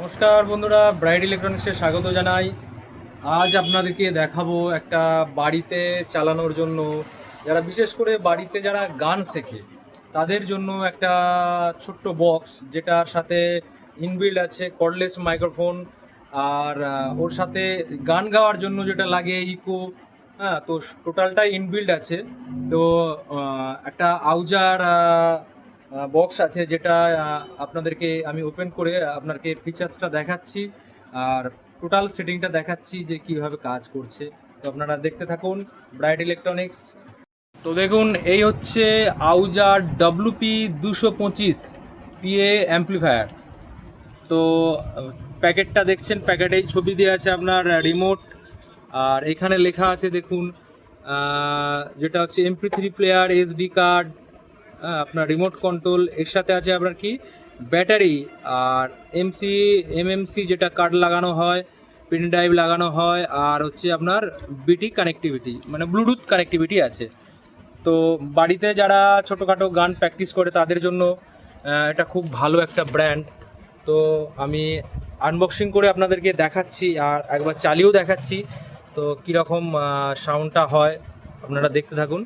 নমস্কার বন্ধুরা ব্রাইড ইলেকট্রনিক্সে স্বাগত জানাই। আজ আপনাদেরকে দেখাবো একটা বাড়িতে চালানোর জন্য, যারা বিশেষ করে বাড়িতে যারা গান শেখে, তাদের জন্য একটা ছোট্ট বক্স যেটার সাথে ইনবিল্ড আছে কর্ডলেস মাইক্রোফোন আর ওর সাথে গান গাওয়ার জন্য যেটা লাগে ইকো হ্যাঁ তো টোটালটাই ইনবিল্ড আছে। তো একটা আউজার বক্স আছে যেটা আপনাদেরকে আমি ওপেন করে আপনাকে ফিচার্সটা দেখাচ্ছি। আর টোটাল সেটিংটা দেখাচ্ছি যে কীভাবে কাজ করছে। তো আপনারা দেখতে থাকুন ব্রাইট ইলেকট্রনিক্স তো দেখুন, এই হচ্ছে আউজার ডব্লুপি দুশো পঁচিশ পিএ অ্যাম্প্লিফায়ার তো, প্যাকেটটা দেখছেন, প্যাকেটেই ছবি দেওয়া আছে আপনার রিমোট আর এখানে লেখা আছে, দেখুন যেটা হচ্ছে MP three player SD card আপনার রিমোট কন্ট্রোল এর সাথে আছে আপনার কি? ব্যাটারি আর এমসি এমএমসি যেটা কার্ড লাগানো হয় পেন ড্রাইভ লাগানো হয়, আর হচ্ছে আপনার বিটি কানেক্টিভিটি মানে ব্লুটুথ কানেক্টিভিটি আছে। তো বাড়িতে যারা ছোটোখাটো গান প্র্যাকটিস করে তাদের জন্য এটা খুব ভালো একটা ব্র্যান্ড তো আমি আনবক্সিং করে আপনাদেরকে দেখাচ্ছি আর একবার চালিয়েও দেখাচ্ছি। তো কীরকম সাউন্ডটা হয়, আপনারা দেখতে থাকুন।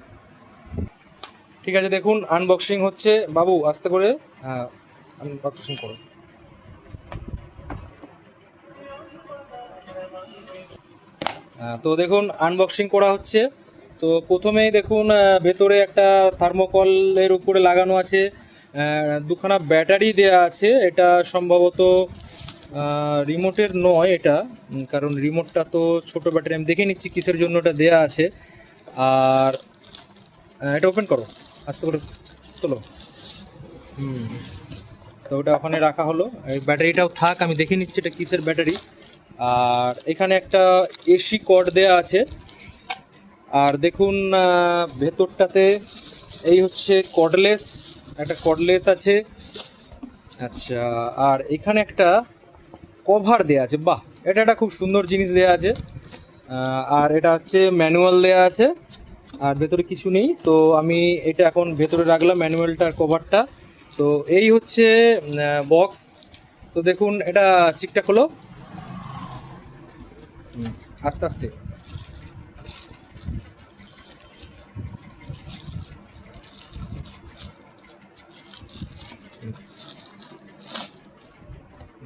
ঠিক আছে দেখুন আনবক্সিং হচ্ছে। বাবু আস্তে করে হ্যাঁ আনবক্সিং করুন। আহ, তো দেখুন আনবক্সিং করা হচ্ছে। তো প্রথমেই দেখুন ভেতরে একটা থার্মোকলের উপরে লাগানো আছে। দুখানা ব্যাটারি দেয়া আছে। এটা সম্ভবত রিমোটের নয় এটা কারণ রিমোটটা তো ছোট ব্যাটারি। আমি দেখে নিচ্ছি কিসের জন্য এটা দেয়া আছে। আর এটা ওপেন করো। আস্তে করে তোলো। হুম। তো ওটা ওখানে রাখা হলো। এই ব্যাটারিটাও থাক, আমি দেখে নিচ্ছি এটা কিসের ব্যাটারি। আর এখানে একটা এসি কর্ড দেয়া আছে। আর দেখুন ভেতরটাতে এই হচ্ছে কর্ডলেস একটা কর্ডলেস আছে। আচ্ছা আর এখানে একটা কভার দেয়া আছে। বাহ, এটা একটা খুব সুন্দর জিনিস দেয়া আছে। আর এটা হচ্ছে ম্যানুয়াল দেয়া আছে। আর ভেতরে কিছু নেই। তো আমি এটা এখন ভেতরে রাখলাম ম্যানুয়ালটার কভারটা। তো এই হচ্ছে বক্স। তো দেখুন, এটা চিকটা খোলো। আস্তে আস্তে।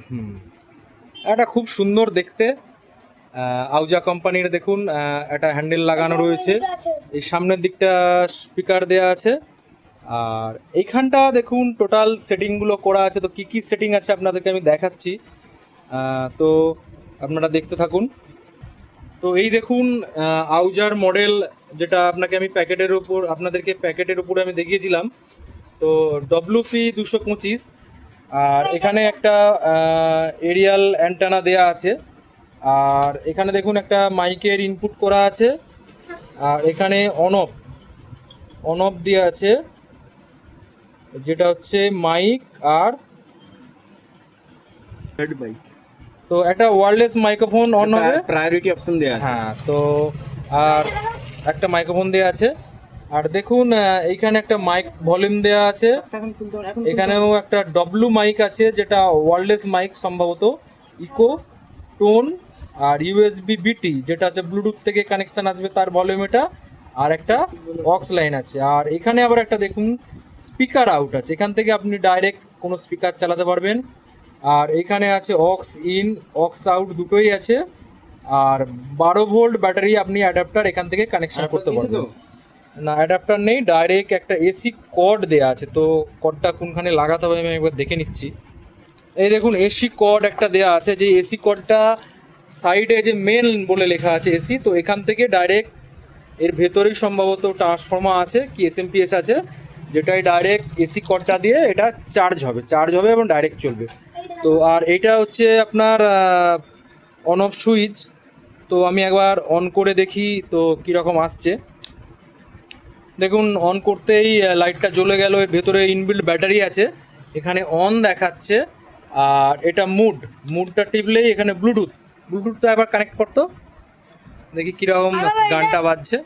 হুম। এটা খুব সুন্দর দেখতে। আউজা কোম্পানির দেখুন একটা হ্যান্ডেল লাগানো রয়েছে। এই সামনের দিকটা স্পিকার দেয়া আছে। আর এইখানটা দেখুন টোটাল সেটিংগুলো করা আছে। তো কি কি সেটিং আছে আপনাদেরকে আমি দেখাচ্ছি। তো আপনারা দেখতে থাকুন। তো এই দেখুন আউজার মডেল যেটা আপনাকে আমি প্যাকেটের উপর আপনাদেরকে প্যাকেটের উপরে আমি দেখিয়েছিলাম। তো ডব্লিউপি দুশো পঁচিশ। আর এখানে একটা এরিয়াল অ্যান্টানা দেয়া আছে। আর এখানে দেখুন একটা মাইকের ইনপুট করা আছে। আর এখানে অনফ অনফ দেওয়া আছে। যেটা হচ্ছে মাইক আর হেড বাইক তো একটা ওয়্যারলেস মাইক্রোফোন অন হবে। প্রায়োরিটি অপশন দেয়া আছে। হ্যাঁ তো আর একটা মাইক্রোফোন দেওয়া আছে। আর দেখুন এইখানে একটা মাইক ভলিউম দেওয়া আছে। এখানেও একটা ডব্লু মাইক আছে যেটা ওয়্যারলেস মাইক সম্ভবত ইকো টোন আর ইউএসবি বিটি যেটা হচ্ছে ব্লুটুথ থেকে কানেকশন আসবে তার ভলিউম এটা আর একটা অক্স লাইন আছে। আর এখানে আবার একটা দেখুন স্পিকার আউট আছে। এখান থেকে আপনি ডাইরেক্ট কোনো স্পিকার চালাতে পারবেন। আর এখানে আছে অক্স ইন অক্স আউট দুটোই আছে। আর বারো ভোল্ট ব্যাটারি আপনি অ্যাডাপ্টার এখান থেকে কানেকশন করতে পারবেন। না অ্যাডাপ্টার নেই ডাইরেক্ট একটা এসি কর্ড দেওয়া আছে। তো কর্ডটা কোনখানে লাগাতে হবে আমি একবার দেখে নিচ্ছি। এই দেখুন এসি কর্ড একটা দেওয়া আছে। যে এসি কর্ডটা সাইডে যে মেন বলে লেখা আছে এসি তো এখান থেকে ডাইরেক্ট এর ভেতরেই সম্ভবত ট্রান্সফর্মার আছে, কি এসএমপিএস আছে, যেটাই ডাইরেক্ট এসি কর্ডটা দিয়ে এটা চার্জ হবে চার্জ হবে এবং ডাইরেক্ট চলবে। তো আর এটা হচ্ছে আপনার অন অফ সুইচ তো আমি একবার অন করে দেখি তো কীরকম আসছে। দেখুন অন করতেই লাইটটা জ্বলে গেল, এর ভেতরে ইনবিল্ড ব্যাটারি আছে, এখানে অন দেখাচ্ছে, আর এটা মুড মুডটা টিপলেই এখানে ব্লুটুথ ব্লুটুথটা এবার কানেক্ট করতো দেখি কীরকম গানটা বাজছে।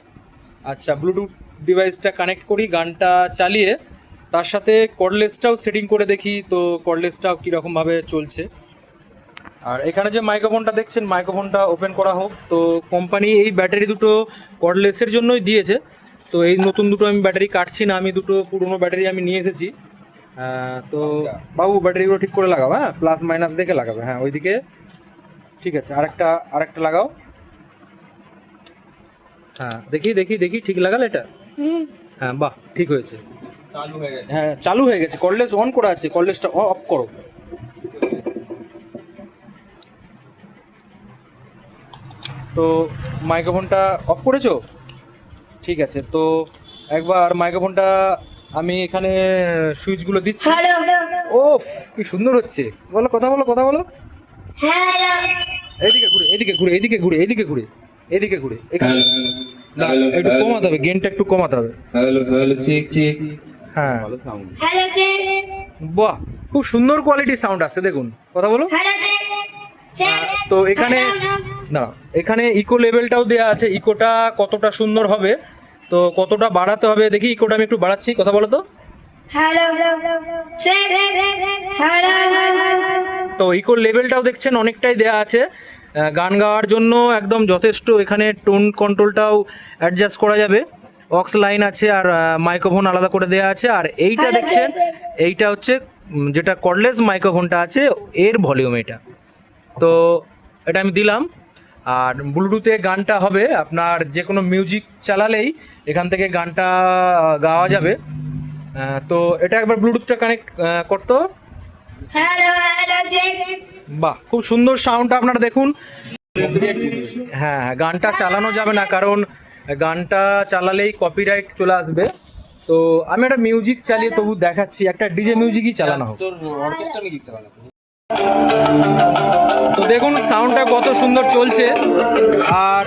আচ্ছা ব্লুটুথ ডিভাইসটা কানেক্ট করি গানটা চালিয়ে। তার সাথে কর্ডলেসটাও সেটিং করে দেখি তো কর্ডলেসটাও কীরকমভাবে চলছে। আর এখানে যে মাইক্রোফোনটা দেখছেন মাইক্রোফোনটা ওপেন করা হোক। তো কোম্পানি এই ব্যাটারি দুটো কর্ডলেসের জন্যই দিয়েছে। তো এই নতুন দুটো আমি ব্যাটারি কাটছি না আমি দুটো পুরনো ব্যাটারি আমি নিয়ে এসেছি। তো বাবু ব্যাটারিগুলো ঠিক করে লাগাবো হ্যাঁ? প্লাস মাইনাস দেখে লাগাবে হ্যাঁ ওইদিকে ঠিক আছে আরেকটা আরেকটা লাগাও। হ্যাঁ দেখি দেখি দেখি ঠিক লাগালে এটা? হ্যাঁ বাহ ঠিক হয়েছে। চালু হয়ে গেছে। হ্যাঁ চালু হয়ে গেছে কর্ডলেস অন করা আছে কর্ডলেসটা অফ করো। তো মাইক্রোফোনটা অফ করেছ? ঠিক আছে তো একবার মাইক্রোফোনটা আমি এখানে সুইচগুলো দিচ্ছি। ও কি সুন্দর হচ্ছে। বলো কথা বলো কথা বলো। এদিকে ঘুরে এদিকে ঘুরে এদিকে ঘুরে এদিকে ঘুরে এদিকে ঘুরে। এখানে না, একটু কমাতে হবে গেনটা একটু কমাতে হবে। Hello hello check check. হ্যাঁ। ভালো সাউন্ড বাহ খুব সুন্দর কোয়ালিটির সাউন্ড আসছে দেখুন। কথা বলো। তো এখানে না এখানে ইকো লেভেলটাও দেওয়া আছে। ইকোটা কতটা সুন্দর হবে তো কতটা বাড়াতে হবে দেখি ইকোটা আমি একটু বাড়াচ্ছি কথা বলো তো। তো ইকোর লেভেলটাও দেখছেন অনেকটাই দেওয়া আছে। গান গাওয়ার জন্য একদম যথেষ্ট। এখানে টোন কন্ট্রোলটাও অ্যাডজাস্ট করা যাবে। অক্স লাইন আছে আর মাইক্রোফোন আলাদা করে দেওয়া আছে। আর এইটা দেখছেন এইটা হচ্ছে যেটা কর্ডলেস মাইক্রোফোনটা আছে এর ভলিউম এটা। তো এটা আমি দিলাম। আর ব্লুটুথে গানটা হবে। আপনার যে কোনো মিউজিক চালালেই এখান থেকে গানটা গাওয়া যাবে। তো এটা একবার ব্লুটুথটা কানেক্ট করতো। বাহ খুব সুন্দর সাউন্ডটা আপনারা দেখুন। হ্যাঁ হ্যাঁ, গানটা চালানো যাবে না কারণ গানটা চালালেই কপিরাইট চলে আসবে। তো আমি একটা মিউজিক চালিয়ে তবু দেখাচ্ছি একটা ডিজে মিউজিকই চালানো হোক। তো দেখুন সাউন্ডটা কত সুন্দর চলছে। আর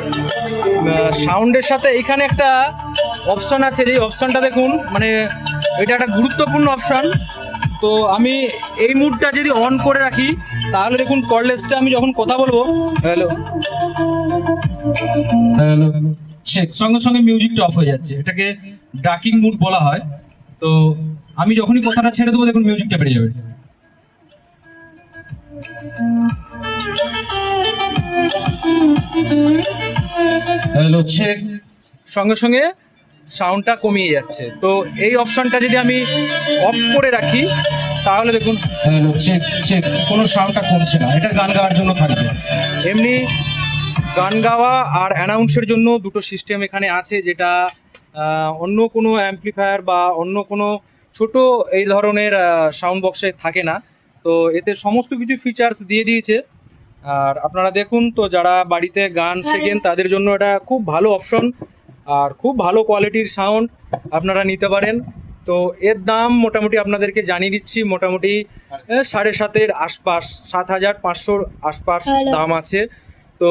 সাউন্ডের সাথে এখানে একটা অপশন আছে যে অপশনটা দেখুন মানে এটা একটা গুরুত্বপূর্ণ অপশন তো আমি এই মুডটা যদি অন করে রাখি তাহলে দেখুন কর্ডলেসটা আমি যখন কথা বলব হ্যালো হ্যালো চেক সঙ্গে সঙ্গে মিউজিকটা অফ হয়ে যাচ্ছে। এটাকে ডাকিং মুড বলা হয়। তো আমি যখনই কথাটা ছেড়ে দেবো দেখুন মিউজিকটা বেরিয়ে যাবে। হ্যালো চেক সঙ্গে সঙ্গে সাউন্ডটা কমিয়ে যাচ্ছে। তো এই অপশনটা যদি আমি অফ করে রাখি তাহলে দেখুন চেক চেক কোনো সাউন্ডটা কমছে না। এটা গান গাওয়ার জন্য থাকবে। এমনি গান গাওয়া আর অ্যানাউন্সের জন্য দুটো সিস্টেম এখানে আছে যেটা অন্য কোনো অ্যাম্পলিফায়ার বা অন্য কোনো ছোট এই ধরনের সাউন্ড বক্সে থাকে না। তো এতে সমস্ত কিছু ফিচার্স দিয়ে দিয়েছে। আর আপনারা দেখুন তো যারা বাড়িতে গান শেখেন তাদের জন্য এটা খুব ভালো অপশন আর খুব ভালো কোয়ালিটির সাউন্ড আপনারা নিতে পারেন। তো এর দাম মোটামুটি আপনাদেরকে জানিয়ে দিচ্ছি মোটামুটি সাড়ে সাতের আশপাশ সাত হাজার পাঁচশোর আশপাশ দাম আছে। তো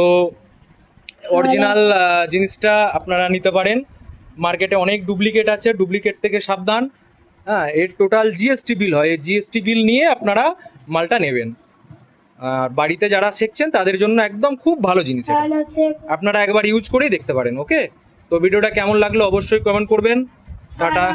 অরিজিনাল জিনিসটা আপনারা নিতে পারেন। মার্কেটে অনেক ডুপ্লিকেট আছে ডুপ্লিকেট থেকে সাবধান। হ্যাঁ এর টোটাল জিএসটি বিল হয়। এই জিএসটি বিল নিয়ে আপনারা মালটা নেবেন। আর বাড়িতে যারা শিখছেন তাদের জন্য একদম খুব ভালো জিনিস আপনারা একবার ইউজ করেই দেখতে পারেন ওকে তো ভিডিওটা কেমন লাগল অবশ্যই কমেন্ট করবেন। টাটা।